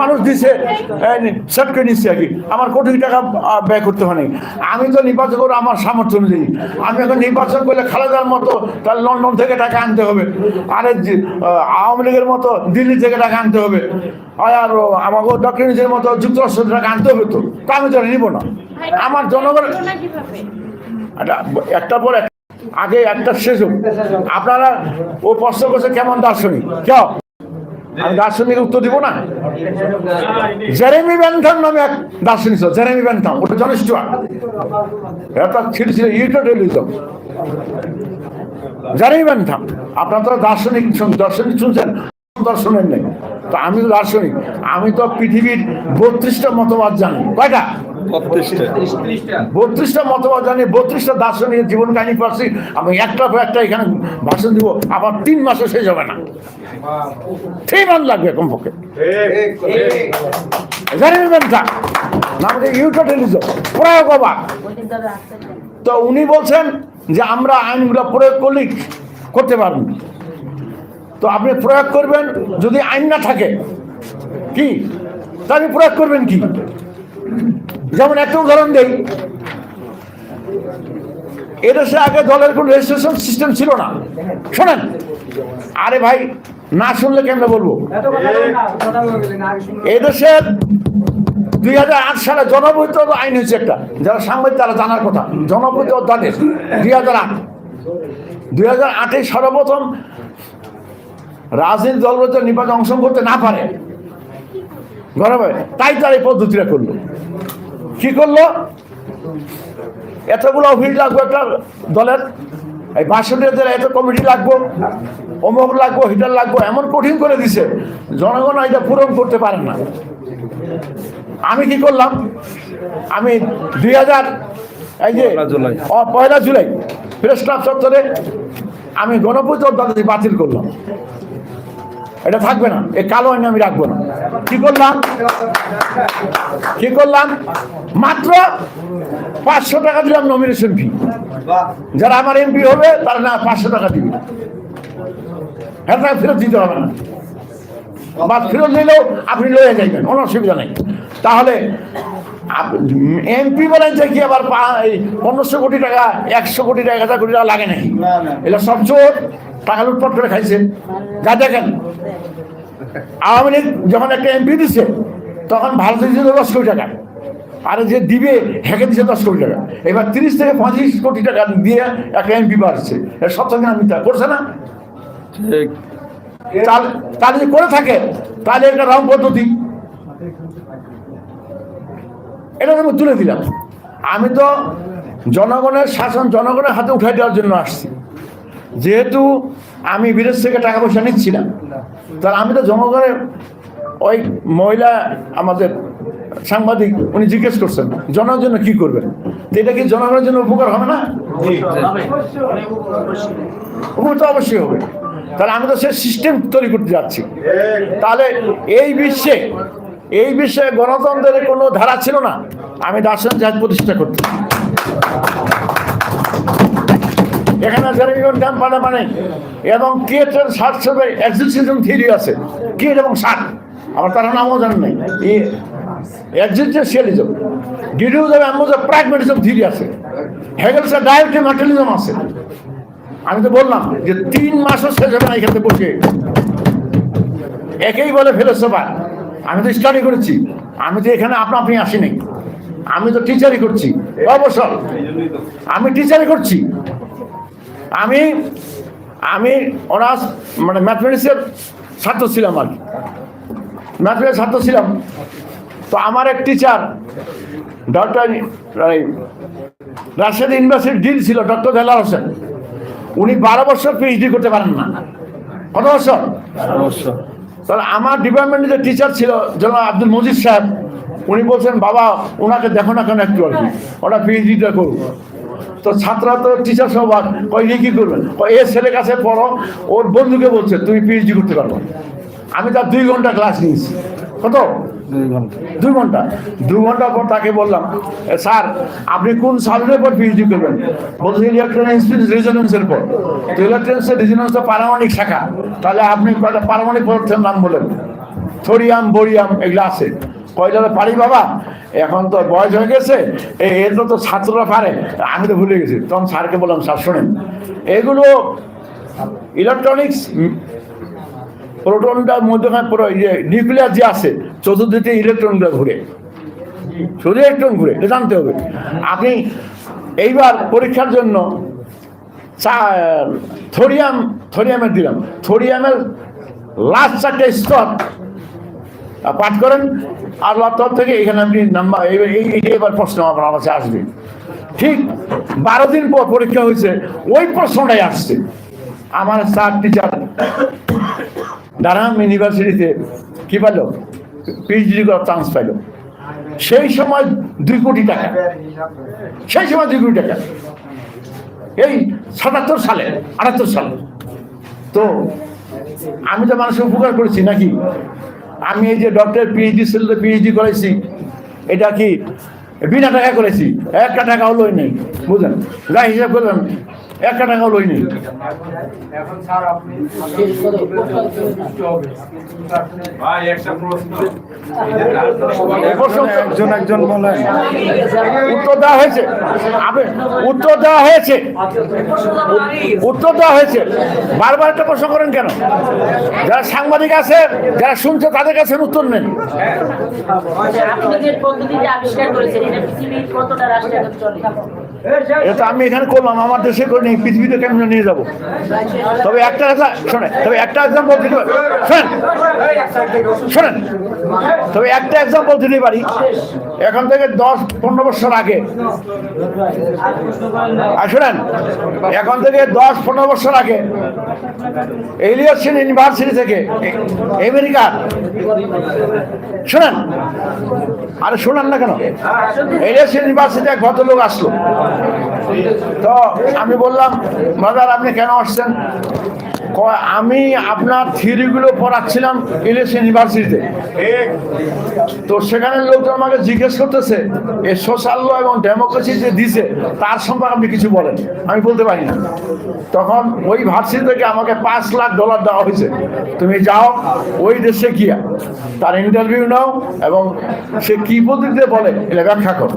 মানুষ দিছে সেট করে নিচ্ছে আর কি। আমার কোটি টাকা ব্যয় করতে হয়নি আমি তো নির্বাচন করে আমার সামর্থ্য অনুযায়ী। আমি এখন নির্বাচন করলে খালেদার মতো তার লন্ডন থেকে টাকা আনতে হবে। আরে আওয়ামী লীগের মতো দিল্লি থেকে টাকা আনতে হবে। আর আমাকে ডক্টর নিজের মতো যুক্তরাষ্ট্র টাকা আনতে হবে তো। তা আমি তো নিব না। আমার জনগণ একটা একটার পর আগে একটা শেষ হোক। আপনারা ও প্রশ্ন করছে, কেমন দার্শনিক? কেউ আমি দার্শনিক উত্তর দিব না। জেরেমি ব্যান্থাম নামে এক দার্শনিক ছিল, জেরেমি ব্যান্থাম, ওটা জনিষ্ঠ এটা ছিল ছিল ইউটোটেলিজম। জেরেমি ব্যান্থাম, আপনার তো দার্শনিক শুন- দার্শনিক শুনছেন, দর্শনের নেই। তো আমি তো দার্শনিক, আমি তো পৃথিবীর বত্রিশটা মতবাদ জানি। কয়টা? বত্রিশটা। মতবাদ জানি বত্রিশটা দার্শনিক জীবন কাহিনী পাচ্ছি আমি একটা পর একটা এখানে ভাষণ দিব আবার তিন মাসে শেষ হবে না। থ্রি মান্থ লাগবে কমপক্ষে। ইউটোটেলিজম তো। উনি বলছেন যে আমরা আইনগুলো প্রয়োগ করলে করতে তো আপনি প্রয়োগ করবেন যদি আইন না থাকে। কি? তা আপনি প্রয়োগ করবেন কি? যেমন একটা উদাহরণ দেই। এদেশে আগে দলের কোনো রেজিস্ট্রেশন সিস্টেম ছিল না। শোনেন আরে ভাই না শুনলে কেমনে বলব? এদেশে দুই হাজার আট সালে জনবৈধ আইন হয়েছে একটা। যারা সাংবাদিক তারা জানার কথা। জনবৈধ অধ্যাদেশ দুই হাজার আট। দুই হাজার আটে সর্বপ্রথম রাজনীতি দলগুলো নির্বাচন অংশগ্রহণ করতে না পারে। গরমে তাই তার এই পদ্ধতিটা করল। কি করল? এতগুলো অফিস লাগবে একটা দলের? এই বাসনের এত কমিটি লাগবো? অমুক লাগবো হিটার লাগবো এমন কঠিন করে দিছে। জনগণ এটা পূরণ করতে পারে না। আমি কি করলাম? আমি দুই হাজার এই যে ও, পয়লা জুলাই প্রেস ক্লাব চত্বরে আমি গণপূজা বাতিল করলাম। এটা থাকবে না এই কালো আইন আমি রাখব না। কি করলাম? কি করলাম? মাত্র পাঁচশো টাকা দিলাম নমিনেশন ফি যারা আমার এমপি হবে তারা না পাঁচশো টাকা দিবে। হ্যাঁ টাকা ফেরত দিতে হবে না। বা ফেরত নিলেও আপনি লয়ে যাইবেন কোনো অসুবিধা নেই। তাহলে এমপি বানাইতে কি আবার পনেরোশো কোটি টাকা একশো কোটি টাকা হাজার কোটি টাকা লাগে নাকি? এটা সব চোর টাকা লুটপাট করে খাইছে। যা দেখেন। আওয়ামী লীগ যখন একটা এমপি দিচ্ছে তখন ভারত দিচ্ছে দশ কোটি টাকা। আর যে দিবে হেঁকে দিচ্ছে দশ কোটি টাকা। এবার তিরিশ থেকে পঁচিশ কোটি টাকা দিয়ে একটা এমপি বাড়ছে। সব থেকে আমি তা করছে না? তাহলে যদি করে থাকে তাহলে একটা রং পদ্ধতি। এটা আমি তুলে দিলাম। আমি তো জনগণের শাসন জনগণের হাতে উঠাই দেওয়ার জন্য আসছি। যেহেতু আমি বিদেশ থেকে টাকা পয়সা নিচ্ছি না। তাহলে আমি তো জনগণের ওই মহিলা আমাদের সাংবাদিক উনি জিজ্ঞেস করছেন জনগণের জন্য কি করবেন? এটা কি জনগণের জন্য উপকার হবে না? উপকার তো অবশ্যই হবে। তাহলে আমি তো সে সিস্টেম তৈরি করতে যাচ্ছি। তাহলে এই বিশ্বে এই বিশ্বে গণতন্ত্রের কোনো ধারা ছিল না। আমি দার্শনিক জাহাজ প্রতিষ্ঠা করতে। এখানে জেরিগন ড্যাম মানে। এবং কেটের ষাট সবের এক্সিস্টেশন থিওরি আছে। কেট এবং ষাট আমার তার নামও জানেন নাই। এক্সিস্টেন্সিয়ালিজম ডিডিউজম অ্যামোজম প্র্যাগমেটিজম থিওরি আছে। হেগেলসের ডায়োটি ম্যাটেরিয়ালিজম আছে। আমি তো বললাম যে তিন মাসও শেষ হবে না এখানে বসে। একেই বলে ফিলোসফা আমি তো স্টাডি করেছি। আমি তো এখানে আপনা আপনি আসিনি। আমি তো টিচারই করছি। অবসর। আমি টিচারই করছি। আমি আমি অনার্স মানে ম্যাথমেটিক্সের ছাত্র ছিলাম আর কি। ম্যাথমেটিক্স ছাত্র ছিলাম। তো আমার এক টিচার ডক্টর রাজশাহী ইউনিভার্সিটির ডিন ছিল ডক্টর দেলার হোসেন। উনি বারো বছর পিএইচডি করতে পারেন না। কত বছর? তাহলে আমার ডিপার্টমেন্টে যে টিচার ছিল যেন আব্দুল মজিদ সাহেব উনি বলছেন বাবা ওনাকে দেখো না কেন একটু আর কি। ওরা পিএইচডিটা করুক। তো ছাত্ররা তো টিচার সব কয় কি করবেন কয় এ ছেলে কাছে পড়ো ওর বন্ধুকে বলছে তুমি পিএইচডি করতে পারব। আমি তার দুই ঘণ্টা ক্লাস নিয়েছি। কত? দুই ঘণ্টা। দুই ঘণ্টা। পর তাকে বললাম স্যার আপনি কোন সালের পর পিএইচডি করবেন? বলছে ইলেকট্রনিক্স রেজোনেন্সের পর। তো ইলেকট্রনিক্স রেজোনেন্স তো পারমাণবিক শাখা। তাহলে আপনি কয়টা পারমাণবিক পদার্থের নাম বলেন? থোরিয়াম বোরিয়াম এগুলো আছে। কয়টা পারি বাবা? এখন তো বয়স হয়ে গেছে এ এগুলো তো ছাত্ররা পারে। আমি তো ভুলে গেছি, তখন স্যারকে বললাম, স্যার, শোনেন, এগুলো ইলেকট্রনিক্স প্রোটনটার ইয়ে নিউক্লিয়াস যে আছে, চতুর্দিকে ইলেকট্রনগুলো ঘুরে, শুধু ইলেকট্রন ঘুরে, এটা জানতে হবে। আপনি এইবার পরীক্ষার জন্য থোরিয়াম, থোরিয়ামের দিলাম, থোরিয়ামের লাস্ট চারটে স্তর পাঠ করেন। আর তর থেকে এখানে আপনি নাম্বার এবার প্রশ্ন আপনার কাছে আসবে। ঠিক বারো দিন পর পরীক্ষা হয়েছে, ওই প্রশ্নটাই আসছে। আমার স্যার টিচার ডারহাম ইউনিভার্সিটিতে কি পেল? পিএইচডি করার চান্স পাইল সেই সময় দুই কোটি টাকা। সেই সময় দুই কোটি টাকা। এই সাতাত্তর সালে, আটাত্তর সালে। তো আমি তো মানুষের উপকার করেছি নাকি? আমি এই যে ডক্টর পিএইচডি সেলতে পিএইচডি করেছি এটা কি? বিনা টাকা করেছি, একটা টাকা হলোই নেই, বুঝলেন? যা হিসাব করলাম একটা টাকাও লই নেই এখন স্যার আপনি ভাই একটা প্রশ্ন। এই প্রশ্ন একজন একজন বলেন। উত্তর দেওয়া হয়েছে। উত্তর দেওয়া হয়েছে। উত্তর দেওয়া হয়েছে। বারবার একটা প্রশ্ন করেন কেন? যারা সাংবাদিক আছে যারা শুনছে তাদের কাছে উত্তর নেন। আপনি যে পদ্ধতিতে আবিষ্কার করেছেন এটা পৃথিবীর কতটা রাষ্ট্রে চলে? এটা আমি এখানে করলাম, আমার দেশে করে নিই, পৃথিবীতে কেমন নিয়ে যাব? তবে একটা কথা শোনেন, তবে একটা এক্সাম্পল দিতে পারি। শোনেন শোনেন, তবে একটা এক্সাম্পল দিতে পারি। এখন থেকে দশ, পনেরো বছর আগে। আর শোনেন, এখন থেকে দশ, পনেরো বছর আগে এলিয়াসন ইউনিভার্সিটি থেকে, আমেরিকা। শোনেন, আরে শোনেন না কেন? এলিয়াসন ইউনিভার্সিটি এক ভদ্রলোক আসলো। তো আমি বললাম বাজার আপনি কেন আসছেন? আমি আপনার থিওরিগুলো পড়াচ্ছিলাম ইলিশ ইউনিভার্সিটিতে। তো সেখানে লোকজন আমাকে জিজ্ঞেস করতেছে এই সোশ্যাল ল এবং ডেমোক্রেসি যে দিছে, তার সম্পর্কে আপনি কিছু বলেন। আমি বলতে পারি না। তখন ওই ভার্সিটি থেকে আমাকে পাঁচ লাখ ডলার দেওয়া হয়েছে। তুমি যাও, ওই দেশে গিয়া তার ইন্টারভিউ নাও এবং সে কি পদ্ধতিতে বলে, এটা ব্যাখ্যা করো।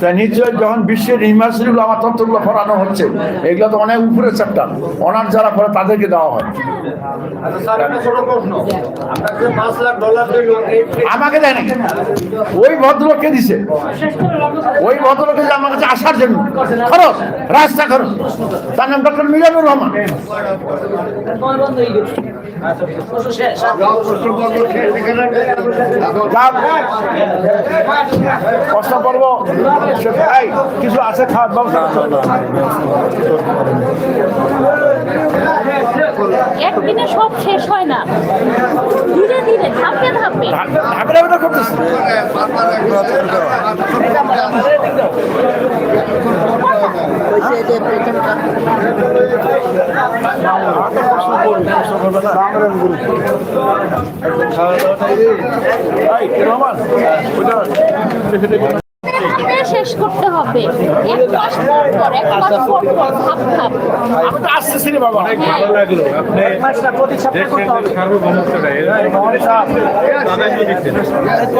তাই নিশ্চয় যখন বিশ্বের ইউনিভার্সিটিগুলো আমার তথ্যগুলো পড়ানো হচ্ছে, এগুলো তো অনেক উপরে চ্যাপ্টার অনার যারা পড়ে তাদেরকে দেওয়া হয়। দিল আমাকে দেয় ওই ভদ্রলোককে দিছে। ওই ভদ্রলোককে যে আমার কাছে আসার জন্য। খরচ রাস্তা খরচ। তার নাম ডক্টর মিজানুর রহমান। কষ্ট করব। কিছু আছে খাওয়ার ব্যবস্থা। একদিনে সব শেষ হয় না। ধীরে ধীরে ধাপে ধাপে। ঢাকা ঢাকা করতেছে ওইটা দেখে দেখে ধাপে শেষ করতে হবে। এক মাস পর পর এক মাস পর পর ধাপ ধাপ। আমি তো আসতেছি রে বাবা ভালো লাগল। আপনি দেশের যে সার্বভৌমত্বটা এরা দিচ্ছেন